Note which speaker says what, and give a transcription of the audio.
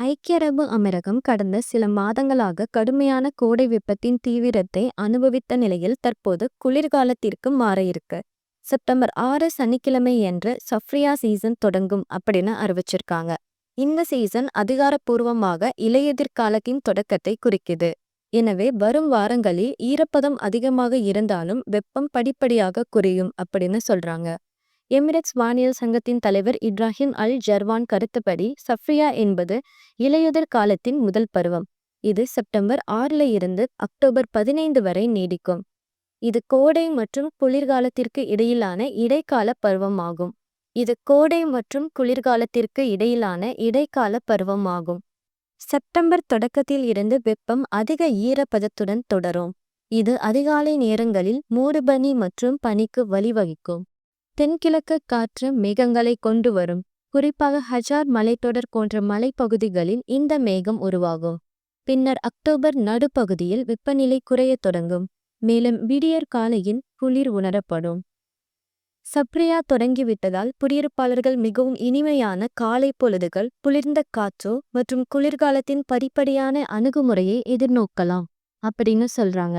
Speaker 1: ஐக்கிய அரபு அமீரகம் கடந்த சில மாதங்களாக கடுமையான கோடை வெப்பத்தின் தீவிரத்தை அனுபவித்த நிலையில் தற்போது குளிர்காலத்திற்கு மாற இருக்கு செப்டம்பர் ஆறு சனிக்கிழமை என்று சஃப்ரியா சீசன் தொடங்கும் அப்படின்னு அறிவிச்சிருக்காங்க. இந்த சீசன் அதிகாரப்பூர்வமாக இலையெதிர்காலத்தின் தொடக்கத்தை குறிக்குது. எனவே வரும் வாரங்களில் ஈரப்பதம் அதிகமாக இருந்தாலும் வெப்பம் படிப்படியாக குறையும் அப்படின்னு சொல்றாங்க. எமிரேட்ஸ் வானியல் சங்கத்தின் தலைவர் இப்ராஹிம் அல் ஜர்வான் கருத்துப்படி சஃப்ரியா என்பது இலையுதர் காலத்தின் முதல் பருவம். இது செப்டம்பர் ஆறுல இருந்து அக்டோபர் பதினைந்து வரை நீடிக்கும். இது கோடை மற்றும் குளிர்காலத்திற்கு இடையிலான இடைக்கால பருவமாகும். இது கோடை மற்றும் குளிர்காலத்திற்கு இடையிலான இடைக்கால பருவமாகும். செப்டம்பர் தொடக்கத்தில் இருந்து வெப்பம் அதிக ஈரப்பதத்துடன் தொடரும். இது அதிகாலை நேரங்களில் மூடுபனி மற்றும் பனிக்கு வழிவகுக்கும். தென்கிழக்கு காற்று மேகங்களை கொண்டு வரும் குறிப்பாக ஹஜார் மலைத்தொடர் போன்ற மலைப்பகுதிகளில் இந்த மேகம் உருவாகும். பின்னர் அக்டோபர் நடுப்பகுதியில் வெப்பநிலை குறையத் தொடங்கும். மேலும் விடியற் காலையில் குளிர் உணரப்படும். சப்ரியா தொடங்கிவிட்டதால் குடியிருப்பாளர்கள் மிகவும் இனிமையான காலை பொழுதுகள் குளிர்ந்த காற்றோ மற்றும் குளிர்காலத்தின் படிப்படியான அணுகுமுறையை எதிர்நோக்கலாம் அப்படின்னு சொல்றாங்க.